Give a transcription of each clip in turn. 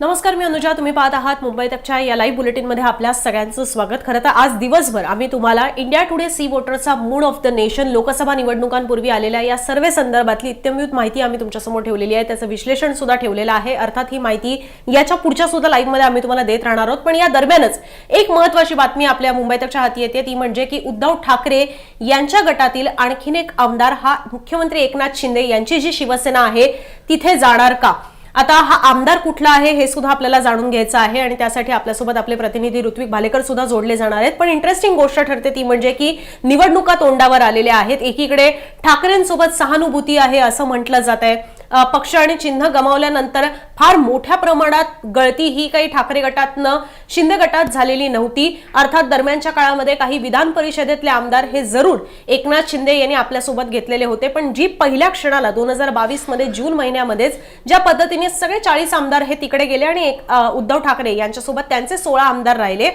नमस्कार मी अनुजा. तुम्ही पाहत आहात मुंबई तकच्या या लाईव्ह बुलेटिनमध्ये आपल्या सगळ्यांचं स्वागत. खरं तर आज दिवसभर आम्ही तुम्हाला India today C वोटरचा mood of the nation Lok Sabha निवडणुकांपूर्वी आलेल्या या सर्व संदर्भातली इत्यमयूत माहिती आम्ही तुमच्यासमोर ठेवलेली आहे. त्याचं विश्लेषण सुद्धा ठेवलेलं आहे. अर्थात ही माहिती याच्या पुढच्या सुद्धा लाईव्हमध्ये आम्ही तुम्हाला देत राहणार आहोत. पण या दरम्यानच एक महत्वाची बातमी आपल्या मुंबई तकच्या हाती येते. ती म्हणजे की उद्धव ठाकरे यांच्या गटातील आणखीन एक आमदार हा मुख्यमंत्री एकनाथ शिंदे यांची जी शिवसेना आहे तिथे जाणार का? आता हा आमदार कुठला आहे हे सुद्धा आपल्याला जाणून घ्यायचं आहे आणि त्यासाठी आपल्यासोबत आपले प्रतिनिधी ऋत्विक भालेकर सुद्धा जोडले जाणार आहेत. पण इंटरेस्टिंग गोष्ट ठरते ती म्हणजे की निवडणुका तोंडावर आलेल्या आहेत. एकीकडे ठाकरेंसोबत सहानुभूती आहे असं म्हटलं जात आहे पक्ष आणि चिन्ह गमावल्यानंतर फार मोठ्या प्रमाणात गळती ही काही ठाकरे गटातनं शिंदे गटात झालेली नव्हती. अर्थात दरम्यानच्या काळामध्ये काही विधान परिषदेतले आमदार हे जरूर एकनाथ शिंदे यांनी आपल्यासोबत घेतलेले होते. पण जी पहिल्या क्षणाला दोन हजार बावीसमध्ये जून महिन्यामध्येच ज्या पद्धतीने सगळे चाळीस आमदार हे तिकडे गेले आणि एक, उद्धव ठाकरे यांच्यासोबत त्यांचे सोळा आमदार राहिले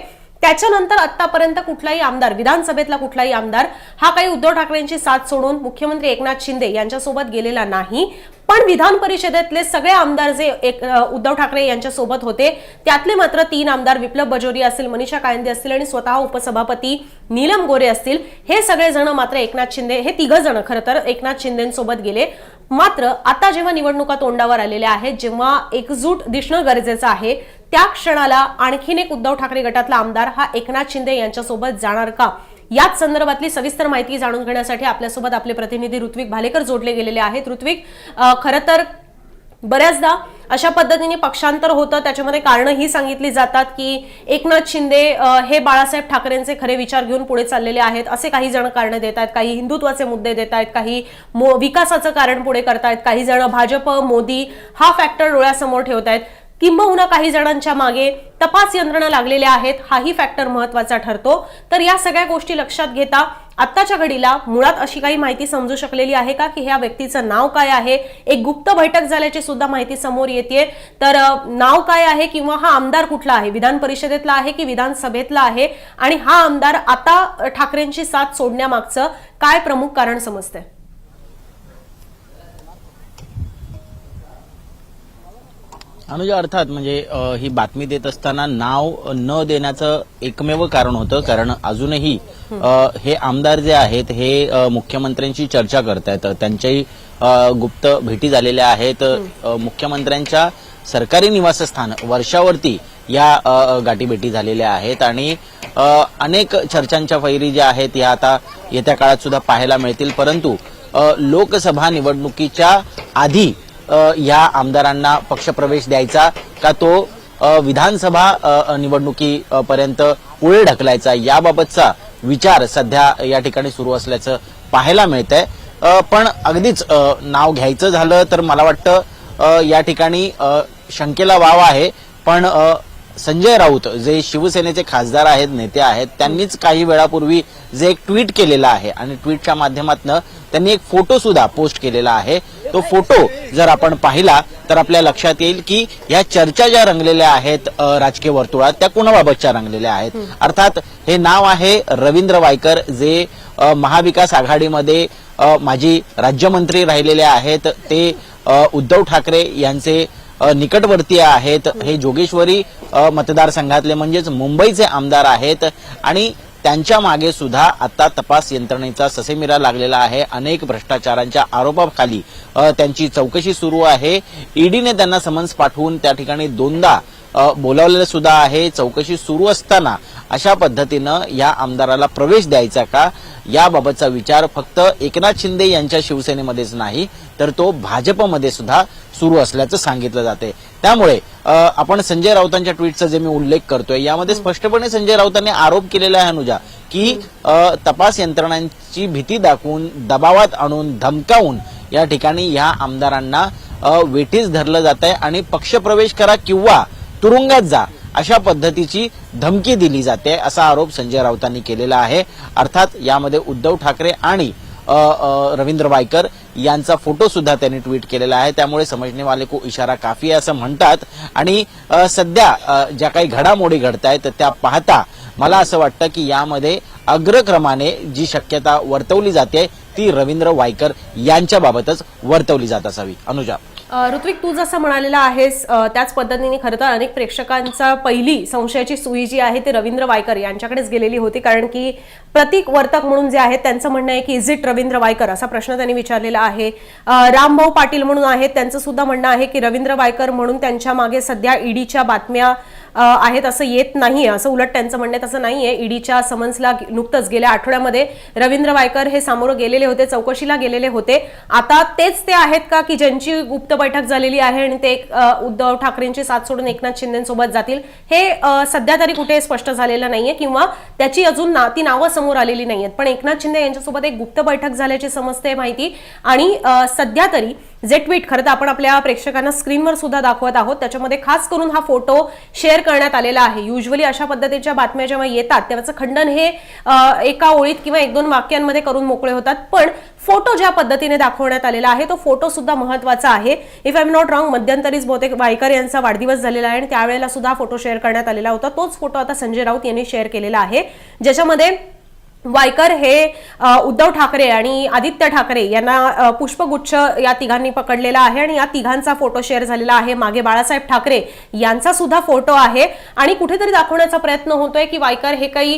त्याच्यानंतर आतापर्यंत कुठलाही आमदार विधानसभेतला कुठलाही आमदार हा काही उद्धव ठाकरेंची साथ सोडून मुख्यमंत्री एकनाथ शिंदे यांच्यासोबत गेलेला नाही. पण विधान परिषदेतले सगळे आमदार जे एक उद्धव ठाकरे यांच्या सोबत होते त्यातले मात्र तीन आमदार विप्लव बजोरी असतील मनीषा कायंदे असतील आणि स्वतः उपसभापती नीलम गोरे असतील हे सगळे जण मात्र एकनाथ शिंदे हे तिघ जण खरं तर एकनाथ शिंदेसोबत गेले. मात्र आता जेव्हा निवडणुका तोंडावर आलेल्या आहेत जेव्हा एकजूट दिसणं गरजेचं आहे त्या क्षणाला आणखीन एक उद्धव ठाकरे गटातला आमदार हा एकनाथ शिंदे यांच्यासोबत जाणार का? याच संदर्भातली सविस्तर माहिती जाणून घेण्यासाठी आपल्यासोबत आपले प्रतिनिधी ऋत्विक भालेकर जोडले गेलेले आहेत. ऋत्विक खरं तर बऱ्याचदा अशा पद्धतीने पक्षांतर होतं. त्याच्यामध्ये कारणं ही सांगितली जातात की एकनाथ शिंदे हे बाळासाहेब ठाकरेंचे खरे विचार घेऊन पुढे चाललेले आहेत. असे काही जण कारणं देत आहेत काही हिंदुत्वाचे मुद्दे देत आहेत काही मो- विकासाचं कारण पुढे करतायत काही जण भाजप मोदी हा फॅक्टर डोळ्यासमोर ठेवत आहेत किंबहुना काही जणांच्या मागे तपास यंत्रणा लागलेल्या आहेत हाही फॅक्टर महत्त्वाचा ठरतो. तर या सगळ्या गोष्टी लक्षात घेता आत्ताच्या घडीला मुळात अशी काही माहिती समजू शकलेली आहे का? की ह्या व्यक्तीचं नाव काय आहे? एक गुप्त बैठक झाल्याची सुद्धा माहिती समोर येते तर नाव काय आहे किंवा हा आमदार कुठला आहे? विधान परिषदेतला आहे की विधानसभेतला आहे? आणि हा आमदार आता ठाकरेंची साथ सोडण्यामागचं काय प्रमुख कारण समजतंय? अनुजा अर्थात म्हणजे ही बातमी देत असताना नाव न देण्याचं एकमेव कारण होतं कारण अजूनही हे. आमदार जे आहेत हे मुख्यमंत्र्यांशी चर्चा करतायत. त्यांच्याही गुप्त भेटी झालेल्या आहेत. मुख्यमंत्र्यांच्या सरकारी निवासस्थान वर्षावरती या गाठीभेटी झालेल्या आहेत. आणि अनेक चर्चांच्या फैरी ज्या आहेत या आता येत्या काळात सुद्धा पाहायला मिळतील. परंतु लोकसभा निवडणुकीच्या आधी या आमदारांना पक्षप्रवेश द्यायचा का तो विधानसभा निवडणुकीपर्यंत पुढे ढकलायचा याबाबतचा विचार सध्या या ठिकाणी सुरू असल्याचं पाहायला मिळत आहे पण अगदीच नाव घ्यायचं झालं तर मला वाटतं या ठिकाणी शंकेला वाव आहे. पण संजय राऊत जे शिवसेनेचे खासदार आहेत नेते आहेत त्यांनीच काही वेळापूर्वी जे एक ट्विट केलेलं आहे आणि ट्विटच्या माध्यमातून त्यांनी एक फोटो सुद्धा पोस्ट केलेला आहे. तो फोटो जर आपण पाहिला तर आपल्या लक्षात येईल की या चर्चा ज्या रंगलेल्या आहेत राजकीय वर्तुळात त्या कोणाबाबतच्या रंगलेल्या आहेत? अर्थात हे नाव आहे रवींद्र वायकर जे महाविकास आघाडीमध्ये माजी राज्यमंत्री राहिलेले आहेत. ते उद्धव ठाकरे यांचे निकटवर्तीय आहेत. हे जोगेश्वरी मतदारसंघातले म्हणजेच मुंबईचे आमदार आहेत. आणि त्यांच्या मागे सुद्धा आता तपास यंत्रणेचा ससेमिरा लागलेला आहे. अनेक भ्रष्टाचारांच्या आरोपाखाली त्यांची चौकशी सुरू आहे. ईडीने त्यांना समन्स पाठवून त्या ठिकाणी दोनदा बोलावलेलं सुद्धा आहे. चौकशी सुरू असताना अशा पद्धतीनं या आमदाराला प्रवेश द्यायचा का? याबाबतचा विचार फक्त एकनाथ शिंदे यांच्या शिवसेनेमध्येच नाही तर तो भाजपमध्ये सुद्धा सुरू असल्याचं सांगितलं जाते त्यामुळे आपण संजय राऊतांच्या ट्विटचा जे मी उल्लेख करतोय यामध्ये स्पष्टपणे संजय राऊतांनी आरोप केलेला आहे अनुजा की तपास यंत्रणांची भीती दाखवून दबावात आणून धमकावून या ठिकाणी या आमदारांना वेठीस धरलं जात आहे आणि पक्षप्रवेश करा किंवा तुरुंगात जा. अशा पद्धतीची धमकी दिली जाते असा आरोप संजय राऊतांनी केलेला आहे. अर्थात यामध्ये उद्धव ठाकरे आणि रवींद्र वायकर यांचा फोटो सुद्धा त्यांनी ट्विट केलेला आहे. त्यामुळे समजणे वाले को इशारा काफी आहे असं म्हणतात. आणि सध्या ज्या काही घडामोडी घडत आहेत त्या पाहता मला असं वाटतं की यामध्ये अग्रक्रमाने जी शक्यता वर्तवली जाते ती रवींद्र वायकर यांच्याबाबतच वर्तवली जात असावी. अनुजा. ऋत्विक तू जसं म्हणालेला आहेस त्याच पद्धतीने खरं तर अनेक प्रेक्षकांचा पहिली संशयाची सुई जी आहे ती रवींद्र वायकर यांच्याकडेच गेलेली होती. कारण की प्रतीक वर्तक म्हणून जे आहेत त्यांचं म्हणणं आहे की इज इट रवींद्र वायकर? असा प्रश्न त्यांनी विचारलेला आहे. रामभाऊ पाटील म्हणून आहेत त्यांचं सुद्धा म्हणणं आहे की रवींद्र वायकर म्हणून त्यांच्या मागे सध्या ईडीच्या बातम्या आहेत असं येत नाहीये असं उलट त्यांचं म्हणणं तसं तसं नाहीये. ईडीच्या समन्सला नुकतंच गेल्या आठवड्यामध्ये रवींद्र वायकर हे सामोरं गेलेले होते चौकशीला गेलेले होते. आता तेच ते आहेत का की ज्यांची गुप्त बैठक झालेली आहे आणि ते उद्धव ठाकरेंची साथ सोडून एकनाथ शिंदेसोबत जातील हे सध्या तरी कुठे स्पष्ट झालेलं नाहीये किंवा त्याची अजून ना ती नावं समोर आलेली नाहीयेत. पण एकनाथ शिंदे यांच्यासोबत एक गुप्त बैठक झाल्याची समजते माहिती. आणि सध्या तरी जे ट्विट. खरं तर आपण आपल्या प्रेक्षकांना स्क्रीनवर सुद्धा दाखवत आहोत. त्याच्यामध्ये खास करून हा फोटो शेअर करण्यात आलेला आहे. युजली अशा पद्धतीच्या बातम्या जेव्हा येतात त्याचं खंडन हे एका ओळीत किंवा एक दोन वाक्यांमध्ये करून मोकळे होतात. पण फोटो ज्या पद्धतीने दाखवण्यात आलेला आहे तो फोटो सुद्धा महत्त्वाचा आहे. If I am not wrong मध्यंतरीच बहुतेक वायकर यांचा वाढदिवस झालेला आहे आणि त्यावेळेला सुद्धा फोटो शेअर करण्यात आलेला होता. तोच फोटो आता संजय राऊत यांनी शेअर केलेला आहे. ज्याच्यामध्ये वायकर हे उद्धव ठाकरे आणि आदित्य ठाकरे यांना पुष्पगुच्छ या तिघांनी पकडलेला आहे आणि या तिघांचा फोटो शेअर झालेला आहे. मागे बाळासाहेब ठाकरे यांचा सुद्धा फोटो आहे आणि कुठेतरी दाखवण्याचा प्रयत्न होतोय की वायकर हे काही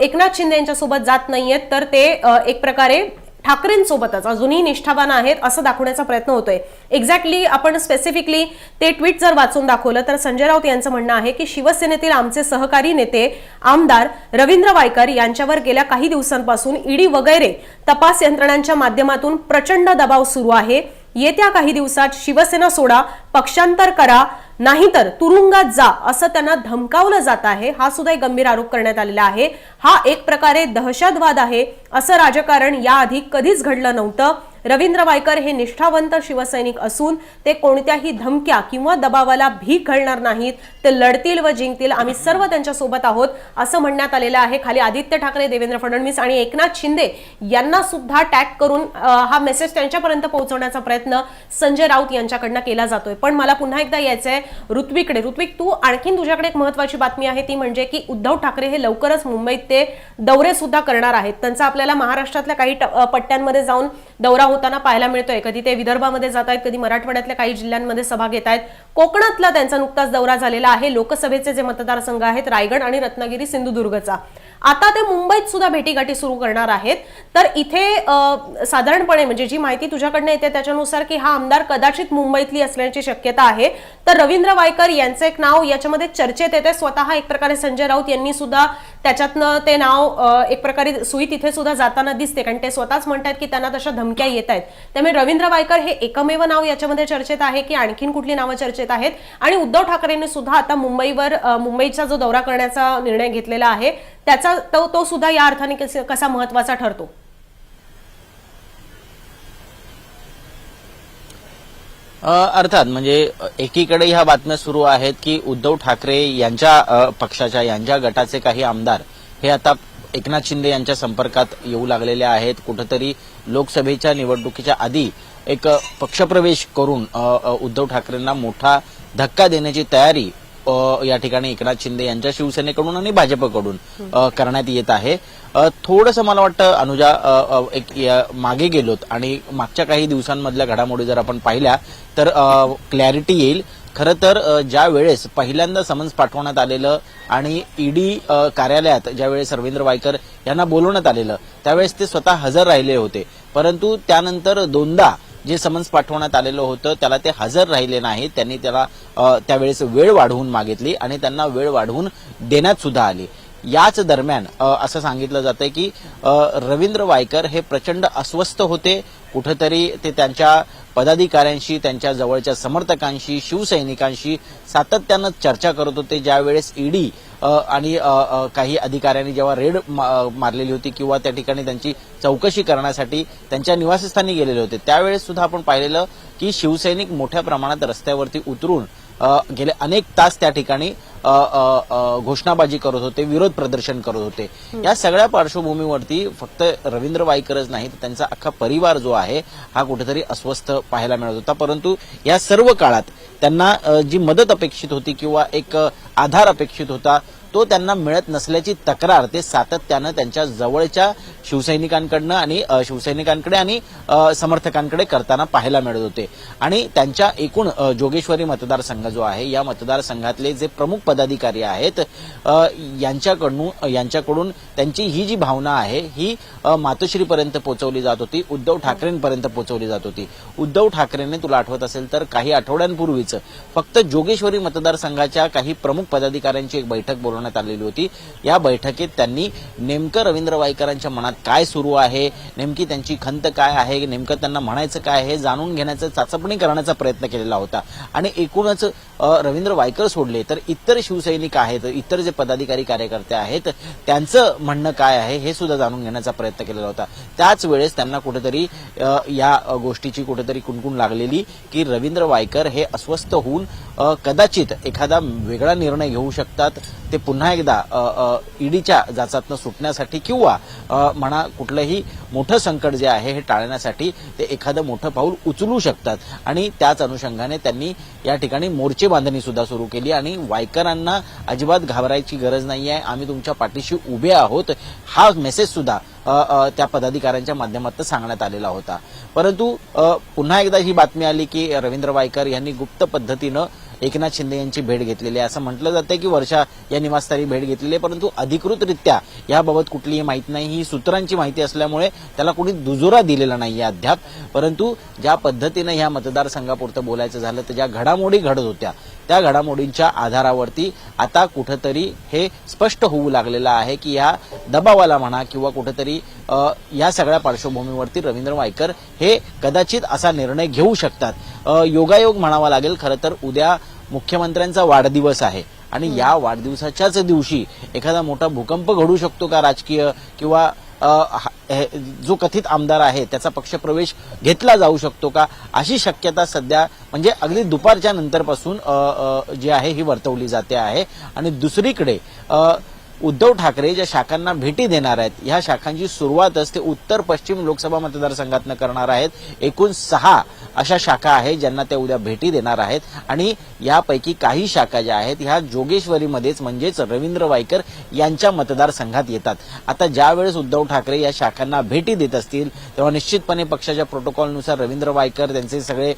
एकनाथ शिंदे यांच्यासोबत जात नाहीयेत. तर ते एक प्रकारे ठाकरेंसोबतच अजूनही निष्ठावान आहेत असं दाखवण्याचा प्रयत्न होतोय. एक्झॅक्टली आपण स्पेसिफिकली ते ट्विट जर वाचून दाखवलं तर संजय राऊत यांचं म्हणणं आहे की शिवसेनेतील आमचे सहकारी नेते आमदार रवींद्र वायकर यांच्यावर गेल्या काही दिवसांपासून ईडी वगैरे तपास यंत्रणांच्या माध्यमातून प्रचंड दबाव सुरू आहे. येत्या काही दिवसात शिवसेना सोडा पक्षांतर करा नाहीतर तुरुंगात जा असं त्यांना धमकावलं जात आहे. हा सुद्धा एक गंभीर आरोप करण्यात आलेला आहे. हा एक प्रकारे दहशतवाद आहे असं राजकारण याआधी कधीच घडलं नव्हतं. रवींद्र वायकर हे निष्ठावंत शिवसैनिक असून ते कोणत्याही धमक्या किंवा दबावाला भीक घालणार नाहीत. ते लढतील व जिंकतील. आम्ही सर्व त्यांच्यासोबत आहोत असं म्हणण्यात आलेलं आहे. खाली आदित्य ठाकरे देवेंद्र फडणवीस आणि एकनाथ शिंदे यांना सुद्धा टॅग करून हा मेसेज त्यांच्यापर्यंत पोहोचवण्याचा प्रयत्न संजय राऊत यांच्याकडनं केला जातोय. पण मला पुन्हा एकदा यायचंय ऋत्विकडे ऋत्विक तू आणखीन तुझ्याकडे एक महत्वाची बातमी आहे. ती म्हणजे की उद्धव ठाकरे हे लवकरच मुंबईत ते दौरे सुद्धा करणार आहेत. त्यांचा आपल्याला महाराष्ट्रातल्या काही ट- पट्ट्यांमध्ये जाऊन दौरा होताना पाहायला मिळतोय. कधी ते विदर्भामध्ये जात आहेत कधी मराठवाड्यातल्या काही जिल्ह्यांमध्ये सभा घेत आहेत. कोकणातला त्यांचा नुकताच दौरा झालेला आहे. लोकसभेचे जे मतदारसंघ आहेत रायगड आणि रत्नागिरी सिंधुदुर्गचा. आता ते मुंबईत सुद्धा भेटीगाठी सुरू करणार आहेत. तर इथे साधारणपणे म्हणजे जी माहिती तुझ्याकडनं येते त्याच्यानुसार की हा आमदार कदाचित मुंबईतली असण्याची शक्यता आहे. तर रवींद्र वायकर यांचं एक नाव याच्यामध्ये चर्चेत येते. स्वतः एक प्रकारे संजय राऊत यांनी सुद्धा त्याच्यातनं ते नाव एक प्रकारे सुई तिथे सुद्धा जाताना दिसते. कारण ते स्वतःच म्हणतात की त्यांना तशा धमक्या येत आहेत त्यामुळे रवींद्र वायकर हे एकमेव नाव याच्यामध्ये चर्चेत आहे की आणखीन कुठली नावं चर्चेत येत आहेत. आणि उद्धव ठाकरेंनी सुद्धा आता मुंबईवर मुंबईचा जो दौरा करण्याचा निर्णय घेतलेला आहे त्याचा तो तो सुद्धा या अर्थाने कसा महत्त्वाचा ठरतो? अर्थात म्हणजे एकीकडे ह्या बातम्या सुरू आहेत की उद्धव ठाकरे यांच्या पक्षाच्या यांच्या गटाचे काही आमदार हे आता एकनाथ शिंदे यांच्या संपर्कात येऊ लागलेले आहेत. कुठंतरी लोकसभेच्या निवडणुकीच्या आधी एक पक्षप्रवेश करून उद्धव ठाकरेंना मोठा धक्का देण्याची तयारी या ठिकाणी एकनाथ शिंदे यांच्या शिवसेनेकडून आणि भाजपकडून करण्यात येत आहे. थोडस मला वाटतं अनुजा एक मागे गेलोत आणि मागच्या काही दिवसांमधल्या घडामोडी जर आपण पाहिल्या तर क्लॅरिटी येईल. खरं तर ज्या वेळेस पहिल्यांदा समन्स पाठवण्यात आलेलं आणि ईडी कार्यालयात ज्यावेळेस रवींद्र वायकर यांना बोलवण्यात आलेलं त्यावेळेस ते स्वतः हजर राहिले होते. परंतु त्यानंतर दोनदा जे समन्स पाठवण्यात आलेलं होतं त्याला ते हजर राहिले नाही त्यांनी त्याला त्यावेळेस वेळ वाढवून मागितली आणि त्यांना वेळ वाढवून देण्यात सुद्धा आली. याच दरम्यान असं सांगितलं जातंय की रवींद्र वायकर हे प्रचंड अस्वस्थ होते. कुठंतरी ते त्यांच्या पदाधिकाऱ्यांशी त्यांच्या जवळच्या समर्थकांशी शिवसैनिकांशी सातत्यानं चर्चा करत होते. ज्यावेळेस ईडी आणि काही अधिकाऱ्यांनी जेव्हा रेड मारलेली होती किंवा त्या ठिकाणी त्यांची चौकशी करण्यासाठी त्यांच्या निवासस्थानी गेलेले होते त्यावेळेस सुद्धा आपण पाहिलेलं की शिवसैनिक मोठ्या प्रमाणात रस्त्यावरती उतरून गेले अनेक तास त्या ठिकाणी घोषणाबाजी करत होते विरोध प्रदर्शन करत होते. या सगळ्या पार्श्वभूमीवरती फक्त रवींद्र वाईकरच नाही तर त्यांचा अख्खा परिवार जो आहे हा कुठेतरी अस्वस्थ पाहायला मिळत होता. परंतु या सर्व काळात त्यांना जी मदत अपेक्षित होती किंवा एक आधार अपेक्षित होता तो त्यांना मिळत नसल्याची तक्रार ते सातत्यानं त्यांच्या जवळच्या शिवसैनिकांकडनं आणि शिवसैनिकांकडे आणि समर्थकांकडे करताना पाहायला मिळत होते. आणि त्यांच्या एकूण जोगेश्वरी मतदारसंघ जो आहे या मतदारसंघातले जे प्रमुख पदाधिकारी आहेत यांच्याकडून यांच्याकडून त्यांची ही जी भावना आहे ही मातोश्रीपर्यंत पोहोचवली जात होती उद्धव ठाकरेंपर्यंत पोहोचवली जात होती. उद्धव ठाकरेंनी तुला आठवत असेल तर काही आठवड्यांपूर्वीच फक्त जोगेश्वरी मतदारसंघाच्या काही प्रमुख पदाधिकाऱ्यांची एक बैठक बोलवण्यात आलेली होती. या बैठकीत त्यांनी नेमकं रवींद्र वाईकरांच्या मनात काय सुरू आहे? नेमकी त्यांची खंत काय आहे? नेमकं त्यांना म्हणायचं काय आहे? हे जाणून घेण्याचं चाचपणी करण्याचा प्रयत्न केलेला होता. आणि एकूणच रवींद्र वायकर सोडले तर इतर शिवसैनिक आहेत इतर जे पदाधिकारी कार्यकर्ते आहेत त्यांचं म्हणणं काय आहे हे सुद्धा जाणून घेण्याचा प्रयत्न केलेला होता. त्याच वेळेस त्यांना कुठेतरी या गोष्टीची कुठेतरी कुणकुण लागलेली की रवींद्र वायकर हे अस्वस्थ होऊन कदाचित एखादा वेगळा निर्णय घेऊ शकतात. ते पुन्हा एकदा ईडीच्या जाचातनं सुटण्यासाठी किंवा म्हणा कुठलंही मोठं संकट जे आहे हे टाळण्यासाठी ते एखादं मोठं पाऊल उचलू शकतात. आणि त्याच अनुषंगाने त्यांनी या ठिकाणी मोर्चे बांधणी सुद्धा सुरू केली आणि वायकरांना अजिबात घाबरायची गरज नाही आहे आम्ही तुमच्या पाठीशी उभे आहोत. हा मेसेज सुद्धा त्या पदाधिकाऱ्यांच्या माध्यमातून सांगण्यात आलेला होता. परंतु पुन्हा एकदा ही बातमी आली की रवींद्र वायकर यांनी गुप्त पद्धतीनं एकनाथ शिंदे यांची भेट घेतलेली आहे. असं म्हटलं जातं की वर्षा या निवासस्थानी भेट घेतलेली आहे परंतु अधिकृतरित्या याबाबत कुठलीही माहिती नाही. ही सूत्रांची माहिती असल्यामुळे त्याला कुणी दुजोरा दिलेला नाही अद्याप परंतु ज्या पद्धतीनं ह्या मतदारसंघापुरतं बोलायचं झालं तर ज्या घडामोडी घडत होत्या त्या घडामोडींच्या आधारावरती आता कुठंतरी हे स्पष्ट होऊ लागलेलं आहे की या दबावाला म्हणा किंवा कुठंतरी या सगळ्या पार्श्वभूमीवरती रवींद्र वायकर हे कदाचित असा निर्णय घेऊ शकतात. योगायोग म्हणावा लागेल. खरं तर उद्या मुख्यमंत्र्यांचा वाढदिवस आहे. आणि या वाढदिवसाच्याच दिवशी एखादा मोठा भूकंप घडू शकतो का राजकीय किंवा हा- हे- जो कथित आमदार आहे त्याचा पक्षप्रवेश घेतला जाऊ शकतो का? अशी शक्यता सध्या म्हणजे अगदी दुपारच्या नंतरपासून जी आहे ही वर्तवली जाते आहे. आणि दुसरीकडे उद्धव ठाकरे ज्या शाखांना भेटी देणार आहेत ह्या शाखांची सुरुवातच ते उत्तर पश्चिम लोकसभा मतदारसंघातनं करणार आहेत. एकूण सहा अशा शाखा आहेत ज्यांना त्या उद्या भेटी देणार आहेत. आणि यापैकी काही शाखा ज्या आहेत ह्या जोगेश्वरीमध्येच म्हणजेच रवींद्र वायकर यांच्या मतदारसंघात येतात. आता ज्यावेळेस उद्धव ठाकरे या शाखांना भेटी देत असतील तेव्हा निश्चितपणे पक्षाच्या प्रोटोकॉलनुसार रवींद्र वायकर त्यांचे सगळे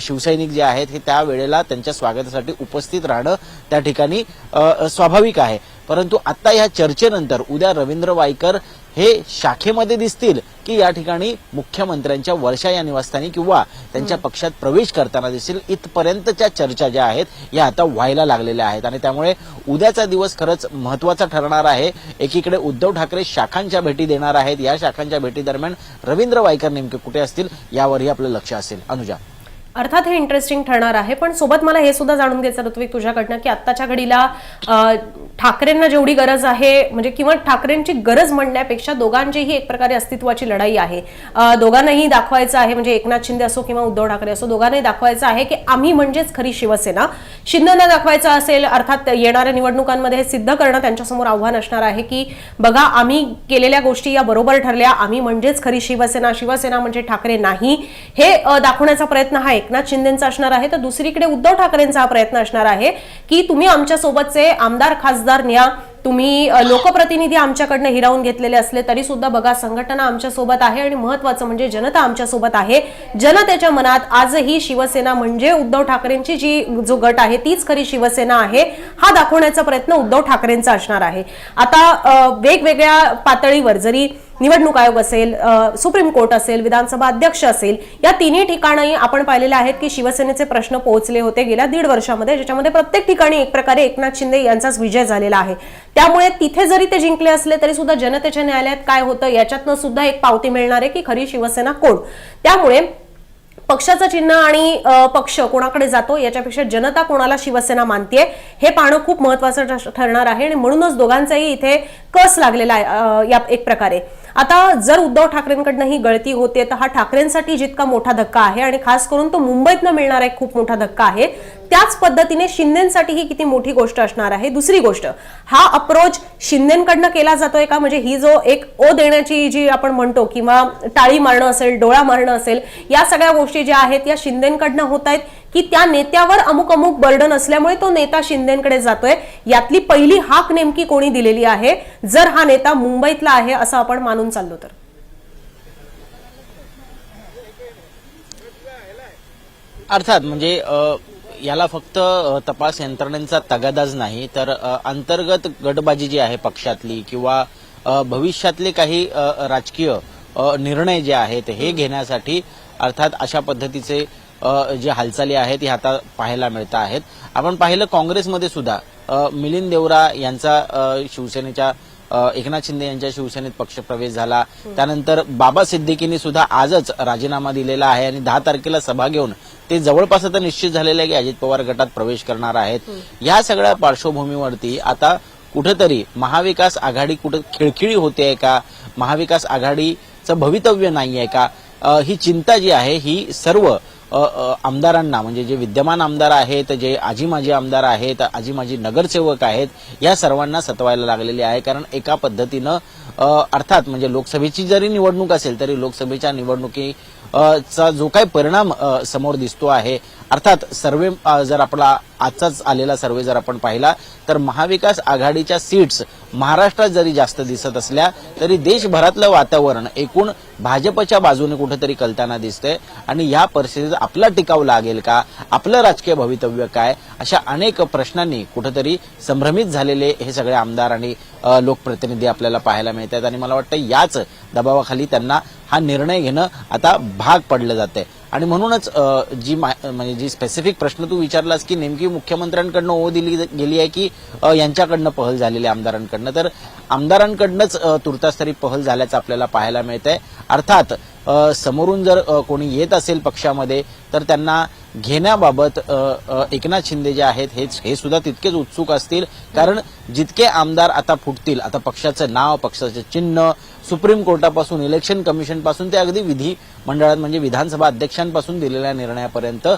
शिवसैनिक जे आहेत हे त्या वेळेला त्यांच्या स्वागतासाठी उपस्थित राहणं त्या ठिकाणी स्वाभाविक आहे. परंतु आता या चर्चेनंतर उद्या रवींद्र वायकर हे शाखेमध्ये दिसतील की या ठिकाणी मुख्यमंत्र्यांच्या वर्षा या निवासस्थानी किंवा त्यांच्या पक्षात प्रवेश करताना दिसतील. इथपर्यंतच्या चर्चा ज्या आहेत या आता व्हायला लागलेल्या आहेत. आणि त्यामुळे उद्याचा दिवस खरंच महत्त्वाचा ठरणार आहे. एकीकडे उद्धव ठाकरे शाखांच्या भेटी देणार आहेत. या शाखांच्या भेटी दरम्यान रवींद्र वायकर नेमके कुठे असतील यावरही आपलं लक्ष असेल. अनुजा. अर्थात हे इंटरेस्टिंग ठरणार आहे. पण सोबत मला हे सुद्धा जाणून घ्यायचं ऋत्विक तुझ्याकडनं की आत्ताच्या घडीला ठाकरेंना जेवढी गरज आहे म्हणजे किंवा ठाकरेंची गरज म्हणण्यापेक्षा दोघांचीही एक प्रकारे अस्तित्वाची लढाई आहे. दोघांनाही दाखवायचं आहे म्हणजे एकनाथ शिंदे असो किंवा उद्धव ठाकरे असो दोघांनाही दाखवायचं आहे की आम्ही म्हणजेच खरी शिवसेना. शिंदेना दाखवायचं असेल अर्थात येणाऱ्या निवडणुकांमध्ये हे सिद्ध करणं त्यांच्यासमोर आव्हान असणार आहे की बघा आम्ही केलेल्या गोष्टी या बरोबर ठरल्या आम्ही म्हणजेच खरी शिवसेना शिवसेना म्हणजे ठाकरे नाही. हे दाखवण्याचा प्रयत्न हा एकनाथ शिंदेचा असणार आहे तर दुसरीकडे उद्धव ठाकरेंचा हा प्रयत्न असणार आहे की तुम्ही आमच्या सोबतचे आमदार खासदार न्या. तुम्ही लोकप्रतिनिधी आमच्याकडनं हिरावून घेतलेले असले तरी सुद्धा बघा संघटना आमच्यासोबत आहे आणि महत्वाचं म्हणजे जनता आमच्यासोबत आहे. जनतेच्या मनात आजही शिवसेना म्हणजे उद्धव ठाकरेंची जी जो गट आहे तीच खरी शिवसेना आहे हा दाखवण्याचा प्रयत्न उद्धव ठाकरेंचा असणार आहे. आता वेगवेगळ्या पातळीवर जरी निवडणूक आयोग असेल सुप्रीम कोर्ट असेल विधानसभा अध्यक्ष असेल या तिन्ही ठिकाणी आपण पाहिलेले आहेत की शिवसेनेचे प्रश्न पोहोचले होते गेल्या दीड वर्षामध्ये ज्याच्यामध्ये प्रत्येक ठिकाणी एक प्रकारे एकनाथ शिंदे यांचाच विजय झालेला आहे. त्यामुळे तिथे जरी ते जिंकले असले तरी सुद्धा जनतेच्या न्यायालयात काय होतं याच्यातनं सुद्धा एक पावती मिळणार आहे की खरी शिवसेना कोण? त्यामुळे पक्षाचं चिन्ह आणि पक्ष कोणाकडे जातो याच्यापेक्षा जनता कोणाला शिवसेना मानतेय हे पाहणं खूप महत्वाचं ठर- ठरणार आहे आणि म्हणूनच दोघांचाही इथे कस लागलेला आहे या एक प्रकारे. आता जर उद्धव ठाकरेंकडनं ही गळती होते तर हा ठाकरेंसाठी जितका मोठा धक्का आहे आणि खास करून तो मुंबईतनं मिळणारा एक खूप मोठा धक्का आहे त्याच पद्धतीने शिंदेसाठी ही किती मोठी गोष्ट असणार आहे? दुसरी गोष्ट हा अप्रोच शिंदेकडनं केला जातोय का? म्हणजे ही जो एक ओ देण्याची जी आपण म्हणतो किंवा टाळी मारणं असेल डोळा मारणं असेल या सगळ्या गोष्टी ज्या आहेत या शिंदेकडनं होत आहेत. की त्या नेत्यावर अमुक अमुक बर्डन असल्यामुळे तो नेता शिंदेकडे जातोय. यातली पहिली हाक नेमकी कोणी दिलेली आहे? जर हा नेता मुंबईतला आहे असं आपण मानून चाललो तर. अर्थात म्हणजे याला फक्त तपास यंत्रणेचा तगादाच नाही तर अंतर्गत गटबाजी जी आहे पक्षातली किंवा भविष्यातले काही राजकीय निर्णय जे आहेत हे घेण्यासाठी अर्थात अशा पद्धतीचे जे हालचाली आहेत हे आता पाहायला मिळत आहेत. आपण पाहिलं काँग्रेसमध्ये सुद्धा मिलिंद देवरा यांचा शिवसेनेच्या एकनाथ शिंदे यांच्या शिवसेनेत पक्षप्रवेश झाला. त्यानंतर बाबा सिद्दीकींनी सुद्धा आजच राजीनामा दिलेला आहे आणि दहा तारखेला सभा घेऊन ते जवळपास आता निश्चित झालेलं आहे की अजित पवार गटात प्रवेश करणार आहेत. या सगळ्या पार्श्वभूमीवरती आता कुठेतरी महाविकास आघाडी कुठं खिळखिळी होते का? महाविकास आघाडीचं भवितव्य नाही आहे का ही चिंता जी आहे ही सर्व आमदारांना म्हणजे जे विद्यमान आमदार आहेत जे आजी माजी आमदार आहेत आजी माजी नगरसेवक आहेत या सर्वांना सतवायला लागलेली आहे. कारण एका पद्धतीनं अर्थात म्हणजे लोकसभेची जरी निवडणूक असेल तरी लोकसभेच्या निवडणुकी चा जो काही परिणाम समोर दिसतो आहे अर्थात सर्वे जर आपला आजचाच आलेला सर्वे जर आपण पाहिला तर महाविकास आघाडीच्या सीट्स महाराष्ट्रात जरी जास्त दिसत असल्या तरी देशभरातलं वातावरण एकूण भाजपच्या बाजूने कुठेतरी कलताना दिसतंय. आणि या परिस्थितीत आपला टिकाव लागेल का? आपलं राजकीय भवितव्य काय? अशा अनेक प्रश्नांनी कुठेतरी संभ्रमित झालेले हे सगळे आमदार आणि लोकप्रतिनिधी आपल्याला पाहायला मिळतात आणि मला वाटतं याच दबावाखाली त्यांना हा निर्णय घेणं आता भाग पडलं जातंय. आणि म्हणूनच जी मा- म्हणजे जी स्पेसिफिक प्रश्न तू विचारलास की नेमकी मुख्यमंत्र्यांकडनं ओ दिली गेली आहे की यांच्याकडनं पहल झालेली आहे आमदारांकडनं तर आमदारांकडनंच तुर्तास तरी पहल झाल्याचं आपल्याला पाहायला मिळतंय. अर्थात समोरून जर कोणी येत असेल पक्षामध्ये तर त्यांना घेण्याबाबत एकनाथ शिंदे जे आहेत हे हे सुद्धा तितकेच उत्सुक असतील. कारण जितके आमदार आता फुटतील आता पक्षाचं नाव पक्षाचं चिन्ह सुप्रीम कोर्टापासून इलेक्शन कमिशनपासून ते अगदी विधी मंडळात म्हणजे विधानसभा अध्यक्षांपासून दिलेल्या निर्णयापर्यंत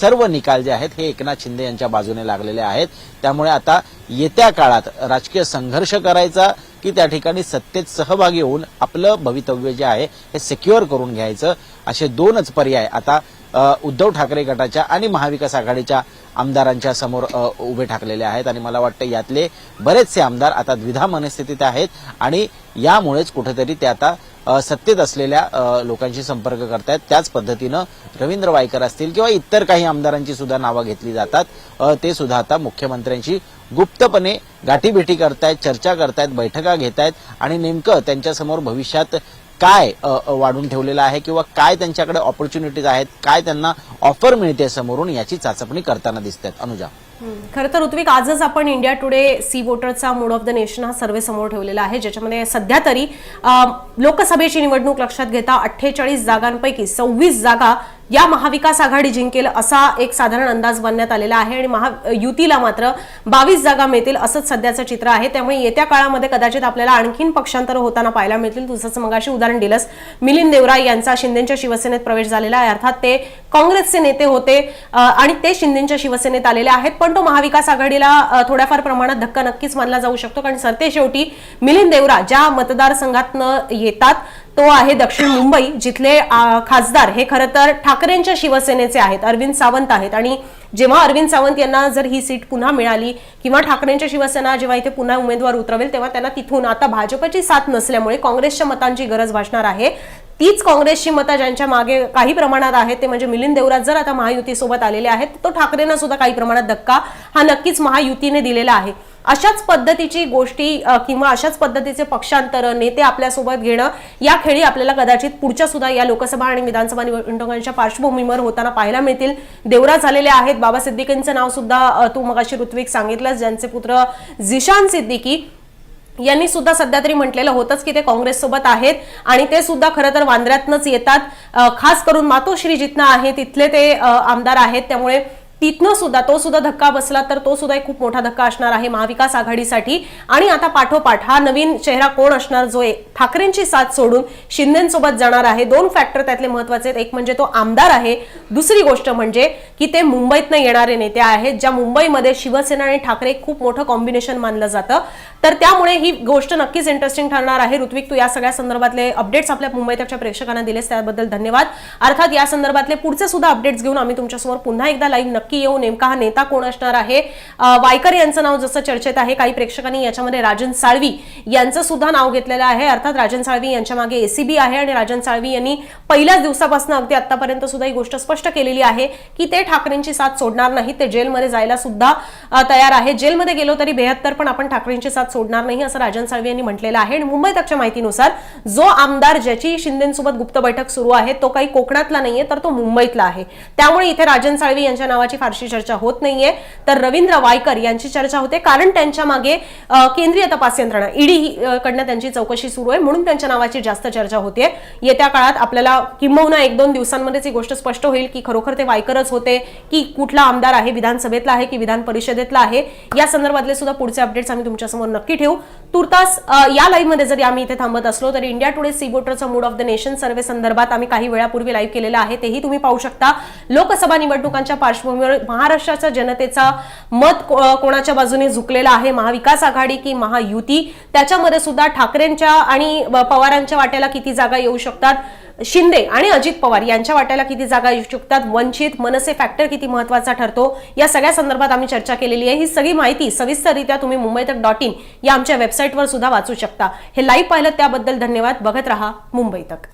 सर्व निकाल जे आहेत हे एकनाथ शिंदे यांच्या बाजूने लागलेले आहेत. त्यामुळे आता येत्या काळात राजकीय संघर्ष करायचा की त्या ठिकाणी सत्तेत सहभागी होऊन आपलं भवितव्य जे आहे हे सिक्युअर करून घ्यायचं असे दोनच पर्याय आता उद्धव ठाकरे गटाच्या आणि महाविकास आघाडीच्या आमदारांच्या समोर उभे ठाकलेले आहेत. आणि मला वाटतं यातले बरेचसे आमदार आता द्विधा मनस्थितीत आहेत आणि यामुळेच कुठेतरी ते आता सत्तेत असलेल्या लोकांशी संपर्क करतायत. त्याच पद्धतीनं रवींद्र वायकर असतील किंवा इतर काही आमदारांची सुद्धा नावं घेतली जातात. ते सुद्धा आता मुख्यमंत्र्यांशी गुप्तपणे गाठीभेटी करतायत चर्चा करतायत बैठका घेतायत आणि नेमकं त्यांच्यासमोर भविष्यात काय वाढून ठेवलेलं आहे किंवा काय त्यांच्याकडे ऑपॉर्च्युनिटीज आहेत काय त्यांना ऑफर मिळते समोरून याची चाचपणी करताना दिसतात अनुजा. खरं तर ऋत्विक आजच आपण इंडिया टुडे सी वोटरचा मूड ऑफ द नेशन हा सर्वे समोर ठेवलेला आहे ज्याच्यामध्ये सध्या तरी लोकसभेची निवडणूक लक्षात घेता अठ्ठेचाळीस जागांपैकी सव्वीस जागा या महाविकास आघाडी जिंकेल असा एक साधारण अंदाज बांधण्यात आलेला आहे आणि महा युतीला मात्र बावीस जागा मिळतील असंच सध्याचं चित्र आहे. त्यामुळे येत्या काळामध्ये कदाचित आपल्याला आणखीन पक्षांतर होताना पाहायला मिळतील. तुझंच मगाशी उदाहरण दिलंस. मिलिंद देवराय यांचा शिंदेच्या शिवसेनेत प्रवेश झालेला आहे. अर्थात ते काँग्रेसचे नेते होते आणि ते शिंदेच्या शिवसेनेत आलेले आहेत. पण तो महाविकास आघाडीला थोड्याफार प्रमाणात धक्का नक्कीच मानला जाऊ शकतो. कारण सरते शेवटी मिलिंद देवरा ज्या मतदारसंघातनं येतात तो आहे दक्षिण मुंबई जिथले खासदार हे खरं तर ठाकरेंच्या शिवसेनेचे आहेत अरविंद सावंत आहेत. आणि जेव्हा अरविंद सावंत यांना जर ही सीट पुन्हा मिळाली किंवा ठाकरेंच्या शिवसेना जेव्हा इथे पुन्हा उमेदवार उतरवेल तेव्हा त्यांना तिथून आता भाजपची साथ नसल्यामुळे काँग्रेसच्या मतांची गरज भासणार आहे. तीच काँग्रेसची मतं ज्यांच्या मागे काही प्रमाणात आहेत ते म्हणजे मिलिंद देवराज जर आता महायुतीसोबत आलेले आहेत तो ठाकरेंना सुद्धा काही प्रमाणात धक्का हा नक्कीच महायुतीने दिलेला आहे. अशाच पद्धतीची गोष्टी किंवा अशाच पद्धतीचे पक्षांतर नेते आपल्यासोबत घेणं या खेळी आपल्याला कदाचित पुढच्या सुद्धा या लोकसभा आणि विधानसभा निवडणुकांच्या पार्श्वभूमीवर होताना पाहायला मिळतील. देवरा झालेले आहेत. बाबा सिद्दीकींचं नाव सुद्धा तू मगाशी ऋत्विक सांगितलं ज्यांचे पुत्र जिशान सिद्दीकी यांनी सुद्धा सध्या तरी म्हटलेलं होतंच की ते काँग्रेससोबत आहेत आणि ते सुद्धा खरं तर वांद्र्यातनंच येतात. खास करून मातोश्री जिथनं आहे. तिथले ते आमदार आहेत. त्यामुळे तिथनं सुद्धा तो सुद्धा धक्का बसला तर तो सुद्धा एक खूप मोठा धक्का असणार आहे महाविकास आघाडीसाठी. आणि आता पाठोपाठ हा नवीन चेहरा कोण असणार जो एक ठाकरेंची साथ सोडून शिंदेसोबत जाणार आहे. दोन फॅक्टर त्यातले महत्त्वाचे आहेत. एक म्हणजे तो आमदार आहे. दुसरी गोष्ट म्हणजे की ते मुंबईतनं येणारे नेते आहेत ज्या मुंबईमध्ये शिवसेना आणि ठाकरे खूप मोठं कॉम्बिनेशन मानलं जातं. तर त्यामुळे ही गोष्ट नक्कीच इंटरेस्टिंग ठरणार आहे. ऋत्विक तू या सगळ्या संदर्भातले अपडेट्स आपल्या मुंबईतच्या प्रेक्षकांना दिलेस त्याबद्दल धन्यवाद. अर्थात या संदर्भातले पुढचे सुद्धा अपडेट्स घेऊन आम्ही तुमच्यासमोर पुन्हा एकदा लाईव्ह नक्की येऊ नेमका हा नेता कोण असणार आहे? वायकर यांचं नाव जसं चर्चेत आहे काही प्रेक्षकांनी याच्यामध्ये राजन साळवी यांचं सुद्धा नाव घेतलेलं आहे. अर्थात राजन साळवी यांच्या मागे एसीबी आहे आणि राजन साळवी यांनी पहिल्याच दिवसापासून अगदी आतापर्यंत सुद्धा ही गोष्ट स्पष्ट केलेली आहे की ते ठाकरेंची साथ सोडणार नाही ते जेलमध्ये जायला सुद्धा तयार आहे. जेलमध्ये गेलो तरी बेहत्तर पण आपण ठाकरेंची साथ सोडणार नाही असं राजन साळवी यांनी म्हटलेलं आहे. आणि मुंबई तकच्या माहितीनुसार जो आमदार ज्याची शिंदेसोबत गुप्त बैठक सुरू आहे तो काही कोकणातला नाहीये तर तो मुंबईतला आहे. त्यामुळे इथे राजन साळवी यांच्या नावाची फारशी चर्चा होत नाहीये. तर रवींद्र वायकर यांची चर्चा होते. कारण त्यांच्या मागे केंद्रीय तपास यंत्रणा ईडी कडनं त्यांची चौकशी सुरू आहे. म्हणून त्यांच्या नावाची जास्त चर्चा होते. येत्या काळात आपल्याला किंबहुना एक दोन दिवसांमध्येच ही गोष्ट स्पष्ट होईल की खरोखर ते वायकरच होते की कुठला आमदार आहे विधानसभेतला आहे की विधान परिषदेतला आहे. या संदर्भातले सुद्धा पुढचे अपडेट्स आम्ही तुमच्यासमोर नक्की ठेवू. तुर्तास या लाईव्हमध्ये जरी आम्ही इथे थांबत असलो तरी India today C वोटरचा mood of the nation survey संदर्भात आम्ही काही वेळापूर्वी लाईव्ह केलेला आहे. तेही तुम्ही पाहू शकता. लोकसभा निवडणुकांच्या पार्श्वभूमीवर महाराष्ट्राच्या जनतेचा मत कोणाच्या बाजूने झुकलेला आहे? महाविकास आघाडी की महायुती? त्याच्यामध्ये सुद्धा ठाकरेंच्या आणि पवारांच्या वाट्याला किती जागा येऊ शकतात? शिंदे आणि अजित पवार यांच्या वाट्याला किती जागा येऊ शकतात? वंचित मनसे फॅक्टर किती महत्त्वाचा ठरतो? या सगळ्या संदर्भात आम्ही चर्चा केलेली आहे. ही सगळी माहिती सविस्तररित्या तुम्ही मुंबई तक डॉट इन या आमच्या वेबसाईटवर सुद्धा वाचू शकता. हे लाईव्ह पाहिलं त्याबद्दल धन्यवाद. बघत रहा मुंबई तक.